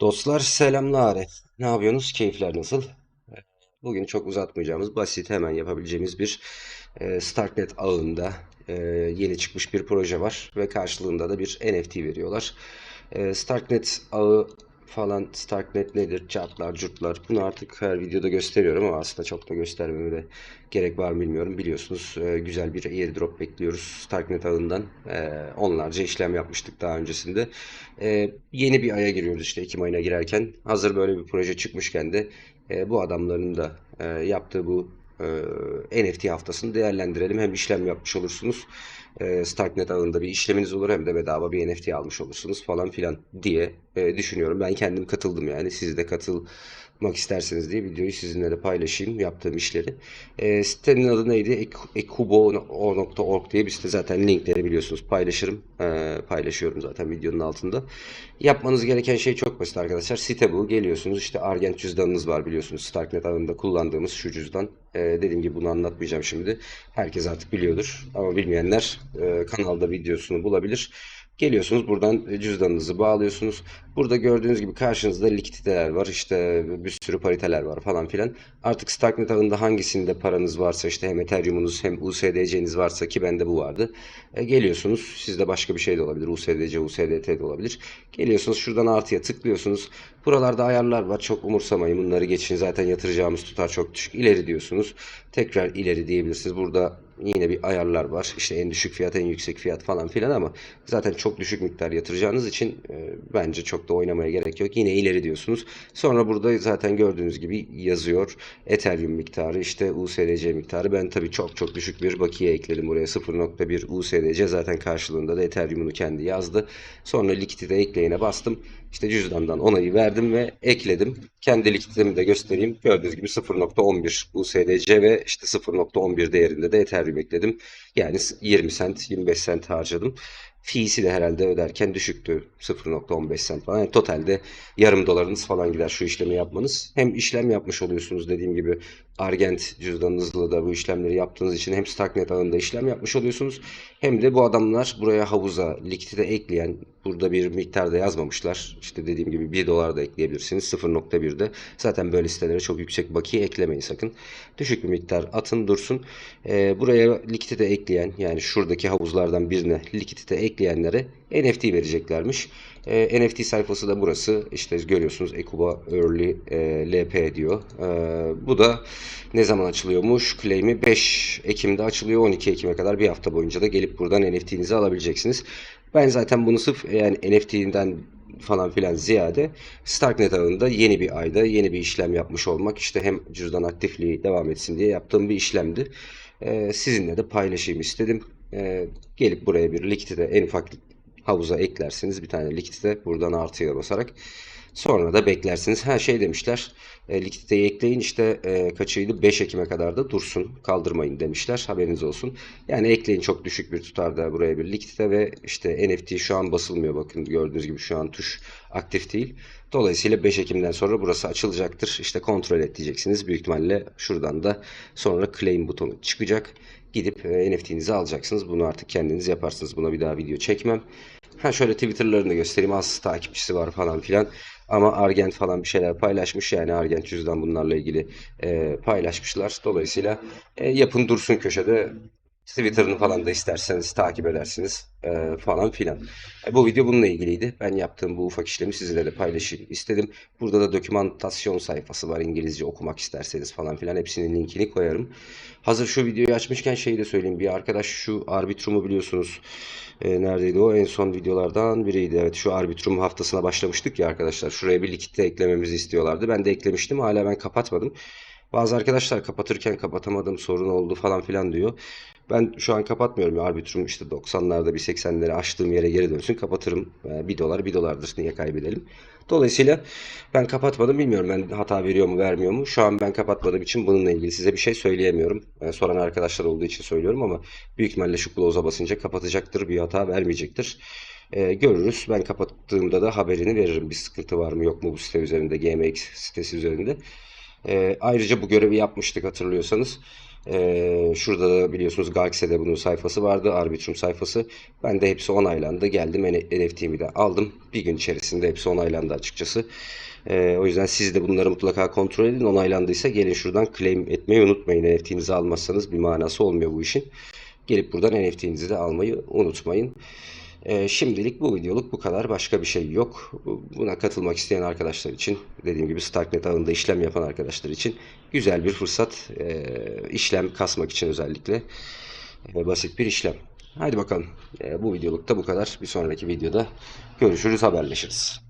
Dostlar selamlar. Ne yapıyorsunuz? Keyifler nasıl? Bugün çok uzatmayacağımız, basit hemen yapabileceğimiz bir e, Starknet ağında e, yeni çıkmış bir proje var ve karşılığında da bir NFT veriyorlar. E, Starknet ağı falan, Starknet nedir, çarplar, curtlar bunu artık her videoda gösteriyorum ama aslında çok da göstermeme de gerek var mı bilmiyorum. Biliyorsunuz e, güzel bir airdrop bekliyoruz Starknet ağından. E, onlarca işlem yapmıştık daha öncesinde. E, yeni bir aya giriyoruz işte Ekim ayına girerken. Hazır böyle bir proje çıkmışken de bu adamların da yaptığı bu NFT haftasını değerlendirelim. Hem işlem yapmış olursunuz. E, Starknet ağında bir işleminiz olur hem de bedava bir NFT almış olursunuz falan filan diye e, düşünüyorum. Ben kendim katıldım yani. Siz de katılmak isterseniz diye videoyu sizinle de paylaşayım yaptığım işleri. E, sitenin adı neydi? Ek- ekubo.org diye bir site zaten linkleri biliyorsunuz paylaşırım. Paylaşıyorum zaten videonun altında. Yapmanız gereken şey çok basit arkadaşlar. Site bu. Geliyorsunuz işte Argent cüzdanınız var biliyorsunuz. Starknet ağında kullandığımız şu cüzdan. Dediğim gibi bunu anlatmayacağım şimdi. Herkes artık biliyordur. Ama bilmeyenler e, kanalda videosunu bulabilir. Geliyorsunuz buradan cüzdanınızı bağlıyorsunuz. Burada gördüğünüz gibi karşınızda likiditeler var. İşte bir sürü pariteler var falan filan. Artık Starknet ağında hangisinde paranız varsa işte hem Ethereum'unuz hem USDC'niz varsa ki bende bu vardı. E, geliyorsunuz. Sizde başka bir şey de olabilir. USDC, USDT de olabilir. Geliyorsunuz şuradan artıya tıklıyorsunuz. Buralarda ayarlar var. Çok umursamayın. Bunları geçin. Zaten yatıracağımız tutar çok düşük. İleri diyorsunuz. Tekrar ileri diyebilirsiniz. Burada yine bir ayarlar var. İşte en düşük fiyat, en yüksek fiyat falan filan ama zaten çok düşük miktar yatıracağınız için e, bence çok da oynamaya gerek yok. Yine ileri diyorsunuz. Sonra burada zaten gördüğünüz gibi yazıyor. Ethereum miktarı, işte USDC miktarı. Ben tabii çok çok düşük bir bakiye ekledim buraya. 0.1 USDC zaten karşılığında da Ethereum'unu kendi yazdı. Sonra likidite ekleyene bastım. İşte cüzdandan onayı verdim ve ekledim. Kendi likiditemi de göstereyim. Gördüğünüz gibi 0.11 USDC ve işte 0.11 değerinde de Ethereum ekledim. Yani 20 sent, 25 sent harcadım. Fee'si de herhalde öderken düşüktü. 0.15 sent falan. Yani totalde yarım dolarınız falan gider şu işlemi yapmanız. Hem işlem yapmış oluyorsunuz dediğim gibi Argent cüzdanınızla da bu işlemleri yaptığınız için hem Starknet ağında işlem yapmış oluyorsunuz. Hem de bu adamlar buraya havuza likidite ekleyen burada bir miktar da yazmamışlar. İşte dediğim gibi 1 dolar da ekleyebilirsiniz 0.1'de. Zaten böyle sitelere çok yüksek bakiye eklemeyin sakın. Düşük bir miktar atın dursun. Ee, buraya likidite ekleyen yani şuradaki havuzlardan birine likidite ekleyenlere NFT vereceklermiş. E, NFT sayfası da burası. İşte görüyorsunuz Ekuba Early e, LP diyor. E, bu da ne zaman açılıyormuş? Claim'i 5 Ekim'de açılıyor. 12 Ekim'e kadar bir hafta boyunca da gelip buradan NFT'nizi alabileceksiniz. Ben zaten bunu sırf yani NFT'den falan filan ziyade Starknet ağında yeni bir ayda yeni bir işlem yapmış olmak işte hem cüzdan aktifliği devam etsin diye yaptığım bir işlemdi. E, sizinle de paylaşayım istedim. E, gelip buraya bir likidite en ufak havuza eklersiniz bir tane likidite buradan artıya basarak. Sonra da beklersiniz. Her şey demişler. E, likiditeyi ekleyin işte e, kaçıydı 5 Ekim'e kadar da dursun. Kaldırmayın demişler. Haberiniz olsun. Yani ekleyin çok düşük bir tutarda buraya bir likidite ve işte NFT şu an basılmıyor. Bakın gördüğünüz gibi şu an tuş aktif değil. Dolayısıyla 5 Ekim'den sonra burası açılacaktır. İşte kontrol et diyeceksiniz. Büyük ihtimalle şuradan da sonra claim butonu çıkacak. Gidip e, NFT'nizi alacaksınız. Bunu artık kendiniz yaparsınız. Buna bir daha video çekmem. Ha şöyle Twitter'larını da göstereyim. Az takipçisi var falan filan. Ama Argent falan bir şeyler paylaşmış. Yani Argent cüzdan bunlarla ilgili e, paylaşmışlar. Dolayısıyla e, yapın dursun köşede. Twitter'ını falan da isterseniz takip edersiniz e, falan filan. E, bu video bununla ilgiliydi. Ben yaptığım bu ufak işlemi sizinle de paylaşayım istedim. Burada da dokümantasyon sayfası var. İngilizce okumak isterseniz falan filan. Hepsinin linkini koyarım. Hazır şu videoyu açmışken şeyi de söyleyeyim. Bir arkadaş şu Arbitrum'u biliyorsunuz. E, neredeydi o? En son videolardan biriydi. Evet şu Arbitrum haftasına başlamıştık ya arkadaşlar. Şuraya bir likitte eklememizi istiyorlardı. Ben de eklemiştim. Hala ben kapatmadım. Bazı arkadaşlar kapatırken kapatamadım sorun oldu falan filan diyor. Ben şu an kapatmıyorum. Arbitrum işte 90'larda bir 80'leri açtığım yere geri dönsün kapatırım. 1 dolar 1 dolardır niye kaybedelim. Dolayısıyla ben kapatmadım bilmiyorum ben hata veriyor mu vermiyor mu. Şu an ben kapatmadığım için bununla ilgili size bir şey söyleyemiyorum. Yani soran arkadaşlar olduğu için söylüyorum ama büyük ihtimalle şu close'a basınca kapatacaktır bir hata vermeyecektir. Ee, görürüz. Ben kapattığımda da haberini veririm. Bir sıkıntı var mı yok mu bu site üzerinde GMX sitesi üzerinde. Ee, ayrıca bu görevi yapmıştık hatırlıyorsanız. Ee, şurada da biliyorsunuz Galxe'de bunun sayfası vardı. Arbitrum sayfası. Ben de hepsi onaylandı. Geldim NFT'mi de aldım. Bir gün içerisinde hepsi onaylandı açıkçası. Ee, o yüzden siz de bunları mutlaka kontrol edin. Onaylandıysa gelin şuradan claim etmeyi unutmayın. NFT'nizi almazsanız bir manası olmuyor bu işin. Gelip buradan NFT'nizi de almayı unutmayın. Ee, şimdilik bu videoluk bu kadar. Başka bir şey yok. Buna katılmak isteyen arkadaşlar için dediğim gibi Starknet ağında işlem yapan arkadaşlar için güzel bir fırsat. Ee, işlem kasmak için özellikle Ee, basit bir işlem. Hadi bakalım. Ee, bu videoluk da bu kadar. Bir sonraki videoda görüşürüz, haberleşiriz.